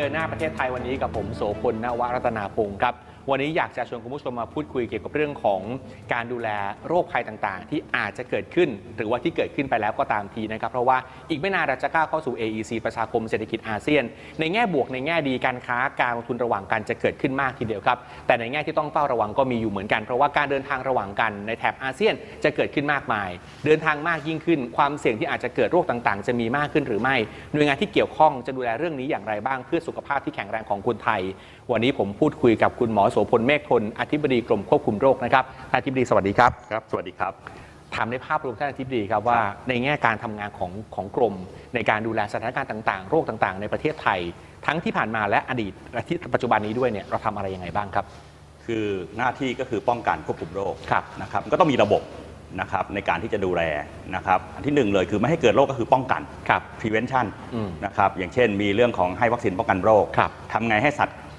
เดินหน้าประเทศไทยวันนี้กับผมโสพลนวรัตนาพงศ์ครับ วันนี้อยากจะชวนคุณผู้ชมมาพูดคุยเกี่ยวกับเรื่องของการดูแลโรคภัยต่างๆ ที่อาจจะเกิดขึ้น หรือว่าที่เกิดขึ้นไปแล้วก็ตามทีนะครับ เพราะว่าอีกไม่นานเราจะก้าวเข้าสู่ AEC ประชาคมเศรษฐกิจอาเซียน ในแง่บวกในแง่ดีการค้าการลงทุนระหว่างกันจะเกิดขึ้นมากทีเดียวครับ แต่ในแง่ที่ต้องเฝ้าระวังก็มีอยู่เหมือนกันเพราะว่าการเดินทางระหว่างกันในแถบอาเซียนจะเกิดขึ้นมากมาย เดินทางมากยิ่งขึ้น ความเสี่ยงที่อาจจะเกิดโรคต่างๆ จะมีมากขึ้นหรือไม่ หน่วยงานที่เกี่ยวข้องจะดูแลเรื่องนี้อย่างไรบ้างเพื่อสุขภาพที่แข็งแรงของคนไทย วันนี้ผมพูดคุยกับคุณหมอโสพลเมฆทนอธิบดีกรมควบคุมโรคนะครับท่านอธิบดีสวัสดีครับครับ สวัสดีครับถามในภาพรวมท่านอธิบดีครับว่า ในแง่การทำงานของของกรม ในการดูแลสถานการณ์ต่าง ๆ โรคต่างๆ ในประเทศไทย ทั้งที่ผ่านมาและอดีตและที่ปัจจุบันนี้ด้วยเนี่ยเราทำอะไรยังไงบ้างครับ คือหน้าที่ก็คือป้องกันควบคุมโรคครับนะครับก็ต้องมีระบบนะครับในการที่จะดูแลนะครับอันที่หนึ่งเลยคือไม่ให้เกิดโรคก็คือป้องกันครับ prevention อืมนะครับอย่างเช่นมีเรื่องของให้วัคซีนป้องกันโรคครับทำไงให้สัตว์อ่า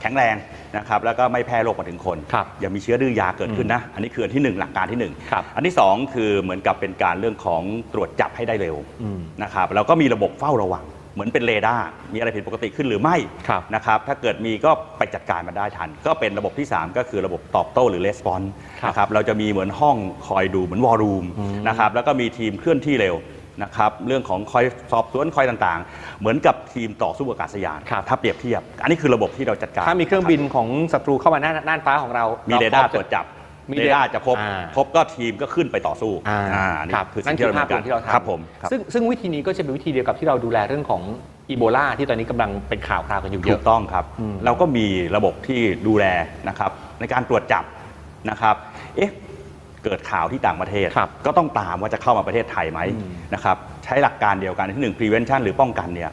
แข็งแรงนะครับแล้วก็ไม่แพร่โรคมาถึงคนครับอย่ามีเชื้อดื้อยาเกิดขึ้นนะ อันนี้คืออันที่หนึ่งหลักการที่หนึ่งครับอันที่สองคือเหมือนกับเป็นการเรื่องของตรวจจับให้ได้เร็วอืมนะครับแล้วก็มีระบบเฝ้าระวัง เหมือนเป็นเรดาร์มีอะไรผิดปกติขึ้นหรือไม่ครับนะครับถ้าเกิดมีก็ไปจัดการมันได้ทัน ก็เป็นระบบที่ 3 ก็คือระบบตอบโต้หรือレスปอนส์ครับนะครับเราจะมีเหมือนห้องคอยดูเหมือนวอลลุ่มอืมนะครับแล้วก็มีทีมเคลื่อนที่เร็ว นะครับเรื่องของคอยสอบสวนคอยต่างๆ เหมือนกับทีมต่อสู้อากาศยานครับ ถ้าเปรียบเทียบ อันนี้คือระบบที่เราจัดการถ้ามีเครื่องบินของศัตรูเข้ามาหน้าน่านฟ้าของเรา มีมีเรดาร์ตรวจจับมีเรดาร์จะพบอ่าพบก็ทีมก็ขึ้นไปต่อสู้อ่าอ่านี่ครับคือนั่สิ่นงที่คือเราภาพรวมที่เราทำครับผมครับซึ่งซึ่งวิธีนี้ก็จะเป็นวิธีเดียวกับที่เราดูแลเรื่องของอีโบลาที่ตอนนี้กำลังเป็นข่าวคราวกันอยู่เยถูอะกต้องครับอืมเราก็มีระบบที่ดูแลนะครับในการตรวจจับนะครับเอ๊ะ เกิดข่าวที่ต่างประเทศ ครับก็ต้องตามว่าจะเข้ามาประเทศไทยไหมอืมนะครับใช้หลักการเดียวกันที่หนึ่ง prevention หรือป้องกันเนี่ย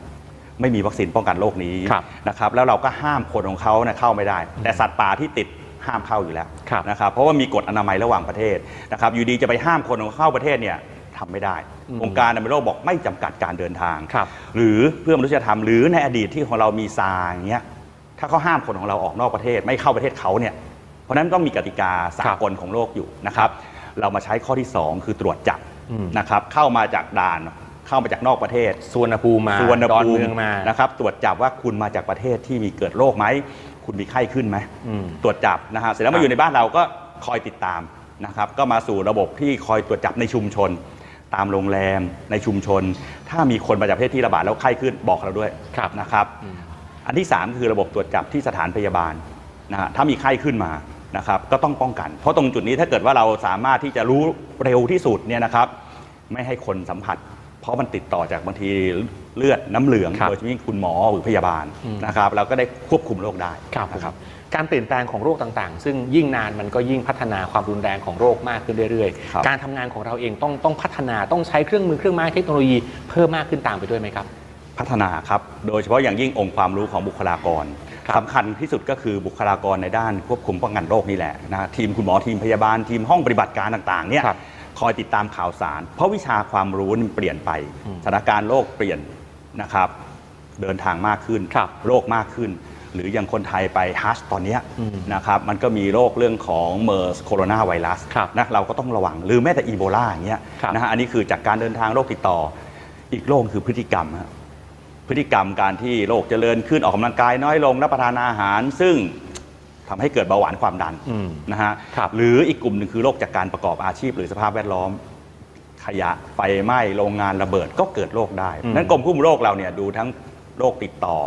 ไม่มีวัคซีนป้องกันโรคนี้ครับนะครับแล้วเราก็ห้ามคนของเขาเนี่ยเข้าไม่ได้ แต่สัตว์ป่าที่ติดห้ามเข้าอยู่แล้วครับ นะครับเพราะว่ามีกฎอนามัยระหว่างประเทศนะครับอยู่ดีจะไปห้ามคนของเขาเข้าประเทศเนี่ยทำไม่ได้อืมองค์การอนามัยโลกบอกไม่จำกัดการเดินทาง ครับ หรือเพื่อมนุษยธรรมหรือในอดีตที่ของเรามีซาอย่างเงี้ยถ้าเขาห้ามคนของเราออกนอกประเทศ ไม่เข้าประเทศเขาเนี่ย เพราะฉะนั้นต้องมีกติกาสากลของโลกอยู่นะครับ เรามาใช้ข้อที่ 2 คือตรวจจับอืมนะครับเข้ามาจากด่านเข้ามาจากนอกประเทศสุวรรณภูมิมาสุวรรณดอนภูเมืมิองมานะครับตรวจจับว่าคุณมาจากประเทศที่มีเกิดโรคไหมคุณมีไข้ขึ้นไหมอืมตรวจจับนะฮะเสร็จแล้วครัมาบอยู่ในบ้านเราก็คอยติดตามนะครับ ก็มาสู่ระบบที่คอยตรวจจับในชุมชน ตามโรงแรมในชุมชน ถ้ามีคนมาจากประเทศที่ระบาดแล้วไข้ขึ้นบอกเราด้วยครับนะครับอืมอันที่ 3 คือระบบตรวจจับที่สถานพยาบาลนะฮะถ้ามีไข้ขึ้นมา นะครับก็ต้องป้องกัน เพราะตรงจุดนี้ถ้าเกิดว่าเราสามารถที่จะรู้เร็วที่สุดเนี่ยนะครับ ไม่ให้คนสัมผัส เพราะมันติดต่อจากบางทีเลือดน้ำเหลืองครับโดยเฉพาะยิ่งคุณหมอหรือพยาบาลอืม นะครับเราก็ได้ควบคุมโรคได้ครับนะครับการเปลี่ยนแปลงของโรคต่างๆ ซึ่งยิ่งนานมันก็ยิ่งพัฒนาความรุนแรงของโรคมากขึ้นเรื่อยครับ ๆ การทำงานของเราเองต้องต้องพัฒนาต้องใช้เครื่องมือเครื่องไม้เทคโนโลยีเพิ่มมากขึ้นตามไปด้วยไหมครับ พัฒนาครับ โดยเฉพาะอย่างยิ่งองค์ความรู้ของบุคลากรครับ สำคัญที่สุดก็คือบุคลากรในด้านควบคุมป้องกันโรคนี่แหละนะทีมคุณหมอทีมพยาบาลทีมห้องปฏิบัติการต่างๆเนี่ยครับคอยติดตามข่าวสาร เพราะวิชาความรู้นี่มันเปลี่ยนไปอืมสถานการณ์โลกเปลี่ยนนะครับ เดินทางมากขึ้นครับโรคมากขึ้น หรืออย่างคนไทยไปฮัชตอนเนี้ยอืมนะครับมันก็มีโรคเรื่องของเมอร์สโคโรนาไวรัสครับนะเราก็ต้องระวัง หรือแม้แต่อีโบลาอย่างเงี้ยครับนะฮะอันนี้คือจากการเดินทางโรคติดต่ออีกโรคคือพฤติกรรมฮะ พฤติกรรมการที่โรคเจริญขึ้นออกกำลังกายน้อยลงรับประทานอาหาร ซึ่งทำให้เกิดเบาหวานความดันอืมนะฮะครับ หรืออีกกลุ่มหนึ่งคือโรคจากการประกอบอาชีพ หรือสภาพแวดล้อม ขยะไฟไหม้โรงงานระเบิดก็เกิดโรคได้อืมนั้นกรมควบคุมโรคเราเนี่ยดูทั้งโรคติดต่อ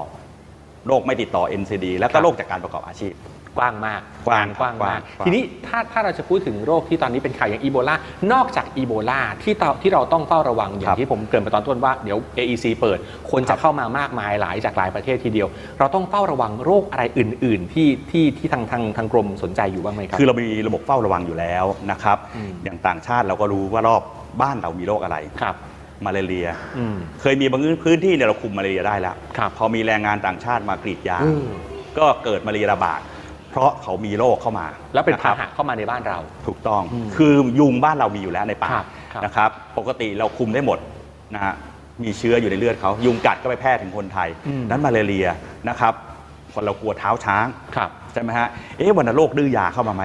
โรคไม่ติดต่อ NCD แล้วคก็รับโรคจากการประกอบอาชีพ กว้างมากกว้างกว้างมากกว้าง ทีนี้ถ้าถ้าเราจะพูดถึงโรคที่ตอนนี้เป็นข่าวอย่างอีโบลานอกจากอีโบลาที่เราที่เราต้องเฝ้าระวังอย่าครังบที่ผมเกริ่นไปตอนต้นว่าเดี๋ยว AEC เปิด คนครัจะบเข้ามามากมายหลายจากหลายประเทศทีเดียว เราต้องเฝ้าระวังโรคอะไรอื่น ๆ ที่ที่ที่ทางทางทางกรมสนใจอยู่บ้างไหมครับ คือเรามีระบบเฝ้าระวังอยู่แล้วนะครับอืม อย่างต่างชาติเราก็รู้ว่ารอบบ้านเรามีโรคอะไรครับ มาเลเรีย อืม เคยมีบางพื้นที่เนี่ยเราคุมมาเลเรียได้แล้วครับ พอมีแรงงานต่างชาติมากรีดยาง อืม ก็เกิดมาเลเรียระบาด เพราะเขามีโรคเข้ามาแล้วเป็นคพารับหะเข้ามาในบ้านเรา ถูกต้อง อืมคือยุงบ้านเรามีอยู่แล้วในป่าครับครับ นะครับ ปกติเราคุมได้หมดนะฮะมีเชื้ออยู่ในเลือดเขา ยุงกัดก็ไปแพร่ถึงคนไทยอืมนั้นมาเลเรียนะครับ คนเรากลัวเท้าช้าง ครับ ใช่ไหมฮะ เอ๊ะวันโรคดื้อยาเข้ามาไหม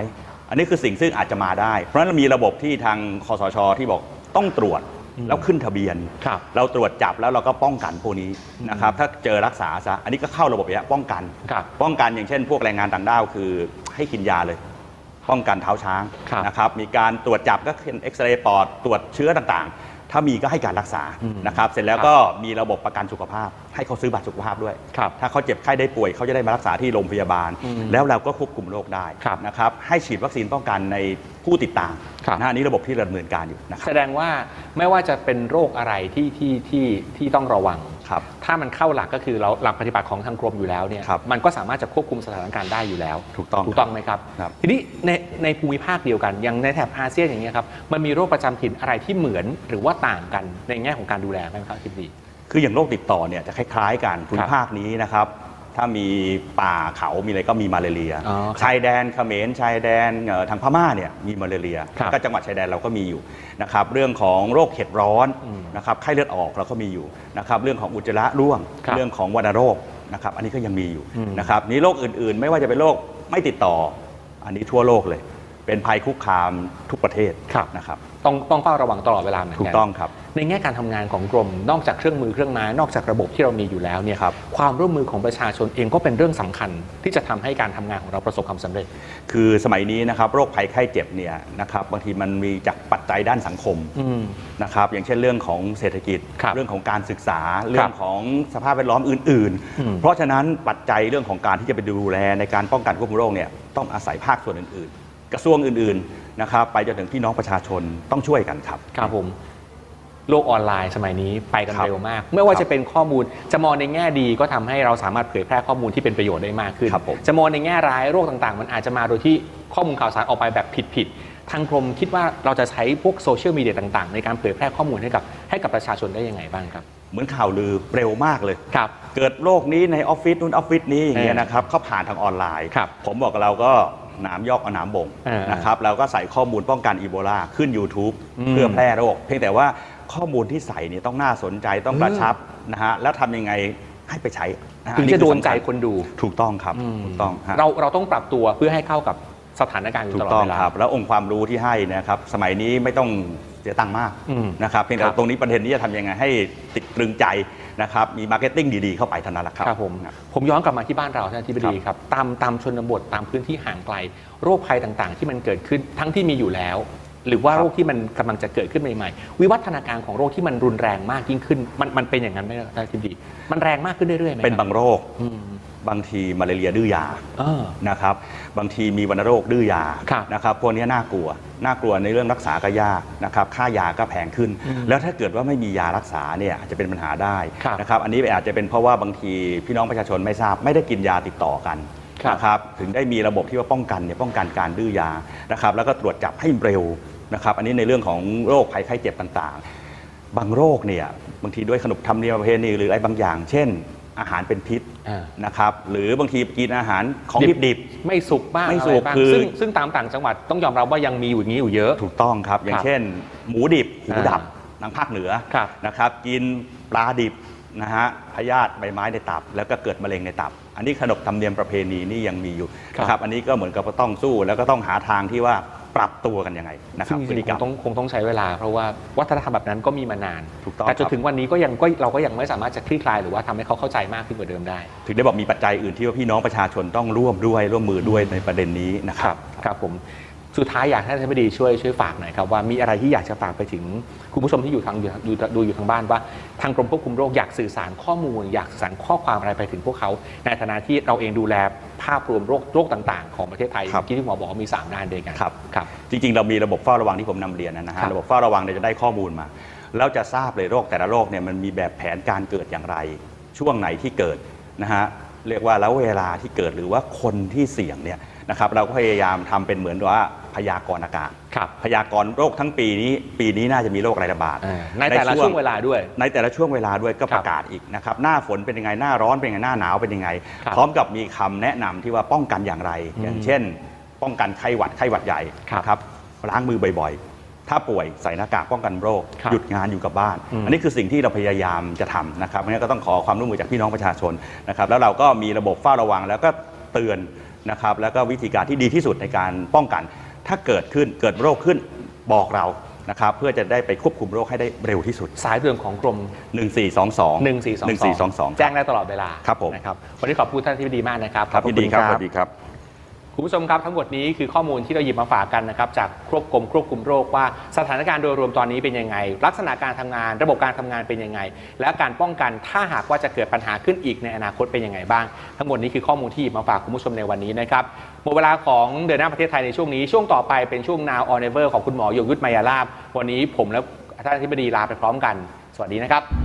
อันนี้คือสิ่งซึ่งอาจจะมาได้ เพราะฉะนั้นเรามีระบบที่ทางคอสชที่บอกต้องตรวจอืม แล้วขึ้นทะเบียน ครับ เราตรวจจับแล้วเราก็ป้องกันพวกนี้นะครับถ้าเจอรักษาซะอันนี้ก็เข้าระบบอย่างเงี้ยป้องกัน ครับ ป้องกันอย่างเช่น พวกแรงงานต่างด้าวคือให้กินยาเลย ป้องกันเท้าช้างครับนะครับมีการตรวจจับก็เอ็กซเรย์ปอดตรวจเชื้อต่างๆ ถ้ามีก็ให้การรักษาอืมนะครับเสร็จแล้วก็มีระบบประกันสุขภาพ ให้เขาซื้อบัตรสุขภาพด้วยครับถ้าเขาเจ็บไข้ได้ป่วยเขาจะได้มารักษาที่โรงพยาบาลอืมแล้วเราก็ควบคุมโรคได้ครับนะครับให้ฉีดวัคซีนป้องกันในผู้ติดตามครับนะฮะอันนี้ระบบที่ดำเนินการอยู่นะครับแสดงว่าไม่ว่าจะเป็นโรคอะไรที่ที่ที่ที่ต้องระวัง ครับถ้ามันเข้าหลักก็คือเราหลักปฏิบัติของทางกรมอยู่แล้วเนี่ยครับมันก็สามารถจะควบคุมสถานการณ์ได้อยู่แล้ว ถูกต้องถูกต้องไหมครับ ครับทีนี้ในในภูมิภาคเดียวกันอย่างในแถบอาเซียนอย่างเงี้ยครับมันมีโรคประจำถิ่นอะไรที่เหมือนหรือว่าต่างกันในแง่ของการดูแลไหมครับทิบดี คืออย่างโรคติดต่อเนี่ยจะคล้ายๆกันภูมิภาคนี้นะครับ ถ้ามีป่าเขามีอะไรก็มีมาลาเรียอ๋อครับชายแดนเขมรชายแดนเอ่อทางพม่าเนี่ยมีมาลาเรียครับก็จังหวัดชายแดนเราก็มีอยู่นะครับเรื่องของโรคเห็ดร้อนอืมนะครับไข้เลือดออกเราก็มีอยู่นะครับเรื่องของอุจจาระร่วงครับเรื่องของวัณโรคนะครับอันนี้ก็ยังมีอยู่อืม นะครับนี่โรคอื่นๆ ไม่ว่าจะเป็นโรคไม่ติดต่อ อันนี้ทั่วโลกเลย เป็นภัยคุกคามทุกประเทศครับ นะครับต้องต้องเฝ้าระวังตลอดเวลาเหมือนถูกักต้องครับ ในแง่การทำงานของกรม นอกจากเครื่องมือเครื่องไม้นอกจากระบบที่เรามีอยู่แล้วเนี่ยครับความร่วมมือของประชาชนเองก็เป็นเรื่องสำคัญ ที่จะทำให้การทำงานของเราประสบความสำเร็จ คือสมัยนี้นะครับโรคภัยไข้เจ็บเนี่ยนะครับบางทีมันมีจากปัจจัยด้านสังคมอืมนะครับอย่างเช่นเรื่องของเศรษฐกิจครับเรื่องของการศึกษาเรื่องของสภาพแวดล้อมอื่นอืมๆเพราะฉะนั้นปัจจัยเรื่องของการที่จะไปดูแลในการป้องกันควบคุมโรคเนี่ยต้องอาศัยภาคส่วนอื่น ๆ กระทรวงอื่น ๆ นะครับไปจนถึงพี่น้องประชาชนต้องช่วยกันครับ ครับผม โลกออนไลน์สมัยนี้ไปกันครับเร็วมาก ไม่ว่าครับจะเป็นข้อมูลจะมองในแง่ดีก็ทำให้เราสามารถเผยแพร่ข้อมูลที่เป็นประโยชน์ได้มากขึ้นครับผมจะมองในแง่ร้ายโรคต่างๆ มันอาจจะมาโดยที่ข้อมูลข่าวสารออกไปแบบผิดๆทางกรมคิดว่าเราจะใช้พวกโซเชียลมีเดียต่างๆ ในการเผยแพร่ข้อมูลให้กับให้กับประชาชนได้ยังไงบ้างครับ เหมือนข่าวลือเร็วมากเลยครับเกิดโรคนี้ในออฟฟิศนู้นออฟฟิศนี้อย่างเงี้ยเออนะครับเขาผ่านทางออนไลน์ครับผมบอกกับเราก็หนามยอกเอาหนามบ่งเออนะครับเราก็ใส่ข้อมูลป้องกันอีโบลาขึ้น YouTube อืมเพื่อแพร่โรค เพียงแต่ว่า ข้อมูลที่ใส่เนี่ยต้องน่าสนใจต้องกระชับนะฮะแล้วทำยังไงให้ไปใช้นะฮถึงอัจะโดนใจคือสำญคนดูถูกต้องครับถูกต้องฮะ เราเราต้องปรับตัวเพื่อให้เข้ากับสถานการณ์อยู่ถูตกลอดต้องเวลา ครับแล้วองค์ความรู้ที่ให้นะครับสมัยนี้ไม่ต้องเสียตังค์มากอืมนะครับเพียงแต่ครับ ตรงนี้ประเด็นนี้จะทำยังไงให้ติดตรึงใจนะครับมีมาร์เก็ตติ้งดี ๆ เข้าไปเท่านั้นแหละครับ ครับผมผมย้อนกลับมาที่บ้านเราท่านอธิบดีครับตามตามชนบทตามพื้นที่ห่างไกล โรคภัยต่างๆ ที่มันเกิดขึ้นทั้งที่มีอยู่แล้ว หรือว่าครับโรคที่มันกำลังจะเกิดขึ้นใหม่ๆ วิวัฒนาการของโรคที่มันรุนแรงมากยิ่งขึ้น มันมันเป็นอย่างนั้นไหมท่านอธิบดีมันแรงมากขึ้นเรื่อยๆไหมเป็นบางโรคอืมบางทีมาเลาเรียดื้อยาเออนะครับบางทีมีวัณโรคดื้อยาครับนะครับพวกนี้น่ากลัวน่ากลัวในเรื่องรักษาก็ยากนะครับค่ายาก็แพงขึ้นอืมแล้วถ้าเกิดว่าไม่มียารักษาเนี่ยอาจจะเป็นปัญหาได้ครับนะครับอันนี้อาจจะเป็นเพราะว่าบางทีพี่น้องประชาชนไม่ทราบไม่ได้กินยาติดต่อกันครับนะครับถึงได้มีระบบที่ว่าป้องกันเนี่ยป้องกันการดื้อยานะครับแล้วก็ตรวจจับให้เร็ว นะครับอันนี้ในเรื่องของโรคภัยไข้เจ็บต่างๆ บางโรคเนี่ยบางทีด้วยขนบธรรมเนียมประเพณีหรืออะไรบางอย่าง เช่น อาหารเป็นพิษอ่า นะครับหรือบางทีกินอาหารของดิบดิบไม่สุกบ้างไม่อะไรสุกบ้างคือ ซึ่งซึ่งตามต่างจังหวัดต้องยอมรับว่ายังมีอยู่อย่างนี้อยู่เยอะ ๆถูกต้องครับ อย่าครังบเช่น หมูดิบหูดับอ่าทางภาคเหนือครับ นะครับ กินปลาดิบนะฮะพยาธิใบไม้ในตับ แล้วก็เกิดมะเร็งในตับ อันนี้ขนบธรรมเนียมประเพณีนี่ยังมีอยู่ครับนะครับอันนี้ก็เหมือนกับว่าต้องสู้แล้วก็ต้องหาทางที่ว่า ปรับตัวกันยังไงนะคซึ่รับงจพฤริติงกรรๆคมงต้องคงต้องใช้เวลา เพราะว่าวัฒนธรรมแบบนั้นก็มีมานาน ถูกต้องแต่จนครับถึงวันนี้ก็ยังก็เราก็ยังไม่สามารถจะคลี่คลายหรือว่าทำให้เขาเข้าใจมากขึ้นกว่าเดิมได้ ถึงได้บอกมีปัจจัยอื่นที่ว่าพี่น้องประชาชนต้องร่วมด้วยร่วมมือด้วยในประเด็นนี้นะคครัรับบครับผม สุดท้ายอยากให้ท่านอธิบดีช่วยช่วยฝากหน่อยครับว่ามีอะไรที่อยากจะฝากไปถึงคุณผู้ชมที่อยู่ทางอยู่อยู่ดูอยู่ทางบ้านว่าทางกรมควบคุมโรคอยากสื่อสารข้อมูล อยากสื่อสารข้อความอะไรไปถึงพวกเขา ในฐานะที่เราเองดูแลภาพรวมโรคโรคต่างๆ ของประเทศไทยครับที่ที่หมอบอกว่ามี 3 ด้านด้วยกันครับครับจริงๆ เรามีระบบเฝ้าระวังที่ผมนำเรียนนะครัฮะบระบบเฝ้าระวังเนี่ยจะได้ข้อมูลมาแล้วจะทราบเลยโรคแต่ละโรคเนี่ยมันมีแบบแผนการเกิดอย่างไร ช่วงไหนที่เกิดนะฮะเรียกว่าแล้วเวลาที่เกิดหรือว่าคนที่เสี่ยงเนี่ยนะครับเราก็พยายามทำเป็นเหมือนว่า พยากรณ์อากาศ ครับ พยากรณ์โรคทั้งปีนี้ปีนี้น่าจะมีโรคอะไรระบาดอ่าในแต่ละช่วงเวลาด้วย ในแต่ละช่วงเวลาด้วยก็ครับประกาศอีกนะครับหน้าฝนเป็นยังไงหน้าร้อนเป็นยังไงหน้าหนาวเป็นยังไงครับพร้อมกับมีคำแนะนำที่ว่าป้องกันอย่างไรอืมอย่างเช่น ป้องกันไข้หวัดไข้หวัดใหญ่ครับนะครับล้างมือบ่อยๆ ถ้าป่วยใส่หน้ากากป้องกันโรคครับหยุดงานอยู่กับบ้านอืมอันนี้คือสิ่งที่เราพยายามจะทำนะครับงั้นก็ต้องขอความร่วมมือจากพี่น้องประชาชนนะครับ แล้วเราก็มีระบบเฝ้าระวังแล้วก็เตือนนะครับ แล้วก็วิธีการที่ดีที่สุดในการป้องกัน ถ้าเกิดขึ้นเกิดโรคขึ้นบอกเรานะครับเพื่อจะได้ไปควบคุมโรคให้ได้เร็วที่สุด สายด่วนของกรม 1422 1422 1422 แจ้งได้ตลอดเวลาครับผม นะครับวันนี้ขอบคุณท่านที่ดีมากนะครับครับขอยินณดีครับสวัสดีครับ คุณผู้ชมครับทั้งหมดนี้คือข้อมูลที่เราหยิบมาฝากกันนะครับจากครบกรมควบคุมโรคว่าสถานการณ์โดยรวมตอนนี้เป็นยังไง ลักษณะการทำงาน ระบบการทำงานเป็นยังไง และการป้องกันถ้าหากว่าจะเกิดปัญหาขึ้นอีกในอนาคตเป็นยังไงบ้าง ทั้งหมดนี้คือข้อมูลที่หยิบมาฝากคุณผู้ชมในวันนี้นะครับ หมดเวลาของเดินหน้าประเทศไทยในช่วงนี้ ช่วงต่อไปเป็นช่วง Now or Never ของคุณหมอยงยุทธมายาลาบ วันนี้ผมและท่านอธิบดีลาไปพร้อมกัน สวัสดีนะครับ